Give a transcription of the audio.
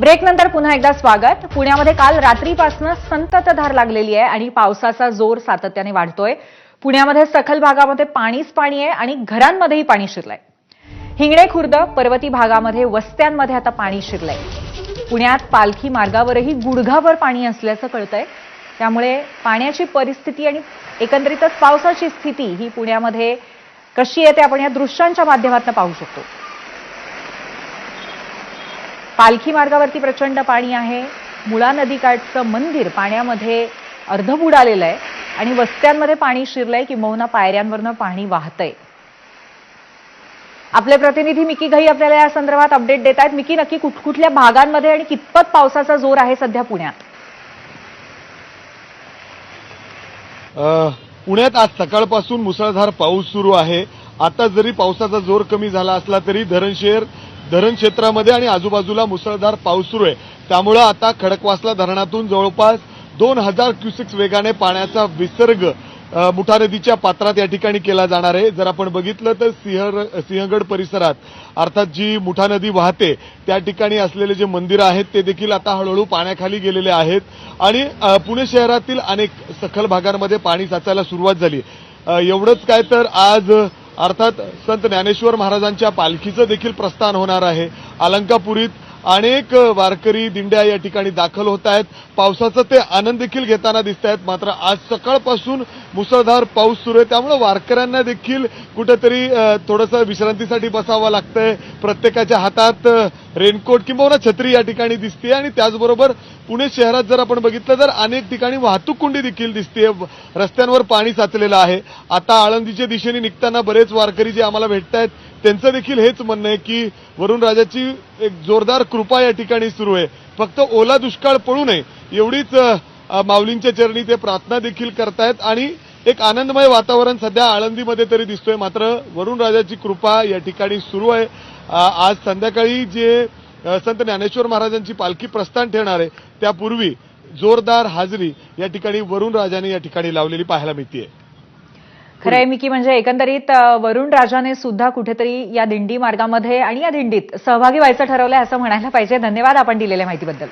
ब्रेकनंतर पुन्हा एकदा स्वागत. पुण्यामध्ये काल रात्रीपासून संततधार लागलेली आहे आणि पावसाचा जोर सातत्याने वाढतोय. पुण्यामध्ये सखल भागामध्ये पाणीच पाणी आहे आणि घरांमध्येही पाणी शिरलंय. हिंगणे खुर्द पर्वती भागामध्ये वस्त्यांमध्ये आता पाणी शिरलंय. पुण्यात पालखी मार्गावरही गुडघाभर पाणी असल्याचं कळतंय. त्यामुळे पाण्याची परिस्थिती आणि एकंदरीतच पावसाची स्थिती ही पुण्यामध्ये कशी येते आपण या दृश्यांच्या माध्यमातून पाहू शकतो. पालखी मार्गावरती प्रचंड पाणी आहे. मुळा नदीकाठचं मंदिर पाण्यामध्ये अर्ध बुडालेलं आहे आणि वस्त्यांमध्ये पाणी शिरलंय किंबहुना पायऱ्यांवरनं पाणी वाहतंय. आपले प्रतिनिधी मिकी घई आपल्याला या संदर्भात अपडेट देत आहेत. मिकी नक्की कुठकुठल्या भागांमध्ये आणि कितपत पावसाचा जोर आहे सध्या पुण्यात? पुण्यात आज सकाळपासून मुसळधार पाऊस सुरू आहे. आता जरी पावसाचा जोर कमी झाला असला तरी धरणशेर धरण क्षेत्रामध्ये आणि आजूबाजूला मुसळधार पाऊस सुरू आहे. त्यामुळं आता खडकवासला धरणातून जवळपास दोन हजार क्युसेक्स वेगाने पाण्याचा विसर्ग मुठा नदीच्या पात्रात या ठिकाणी केला जाणार आहे. जर आपण बघितलं तर सिंह सिंहगड परिसरात अर्थात जी मुठा नदी वाहते त्या ठिकाणी असलेले जे मंदिरं आहेत ते देखील आता हळूहळू पाण्याखाली गेलेले आहेत. आणि पुणे शहरातील अनेक सखल भागांमध्ये पाणी साचायला सुरुवात झाली. एवढंच काय तर आज अर्थात संत ज्ञानेश्वर महाराजांच्या पालखीचं देखील प्रस्थान होणार आहे. अलंकापुरीत अनेक वारकरी दिंड्या या ठिकाणी दाखल होत आहेत. पावसाचा ते आनंद देखील घेताना दिसत आहेत. मात्र आज सकाळपासून मुसळधार पाऊस सुरू आहे. त्यामुळे वारकऱ्यांना देखील कुठेतरी थोडंसं विश्रांतीसाठी बसावं लागतंय. प्रत्येकाच्या हातात रेनकोट किंवा छत्री या ठिकाणी दिसते आणि त्याचबरोबर पुणे शहरात जर आपण बघितलं तर अनेक ठिकाणी वाहतूक कोंडी देखील दिसते रस्त्यांवर पाणी साचलेलं आहे. आता आळंदीच्या दिशेने निघताना बरेच वारकरी जे आम्हाला भेटत आहेत त्यांचं देखील हेच म्हणणं आहे की वरुण राजाची एक जोरदार कृपा या ठिकाणी सुरू आहे. फक्त ओला दुष्काळ पडू नये एवढीच माऊलींच्या चरणी ते प्रार्थना देखील करतायत आणि एक आनंदमय वातावरण सध्या आळंदीमध्ये तरी दिसतोय. मात्र वरुण राजाची कृपा या ठिकाणी सुरू आहे. आज संध्याकाळी जे संत ज्ञानेश्वर महाराजांची पालखी प्रस्थान ठेवणार आहे त्यापूर्वी जोरदार हाजरी या ठिकाणी वरुण राजाने या ठिकाणी लावलेली पाहायला मिळते खरंय मिकी म्हणजे एकंदरीत वरुण राजाने सुद्धा कुठेतरी या दिंडी मार्गामध्ये आणि या दिंडीत सहभागी व्हायचं ठरवलंय असं म्हणायला पाहिजे. धन्यवाद आपण दिलेल्या माहितीबद्दल.